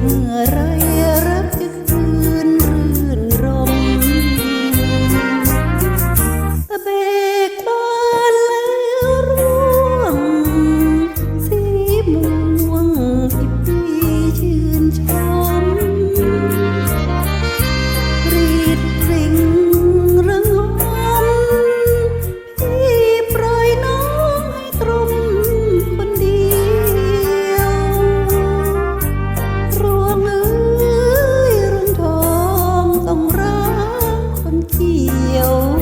เมื่อไร 有。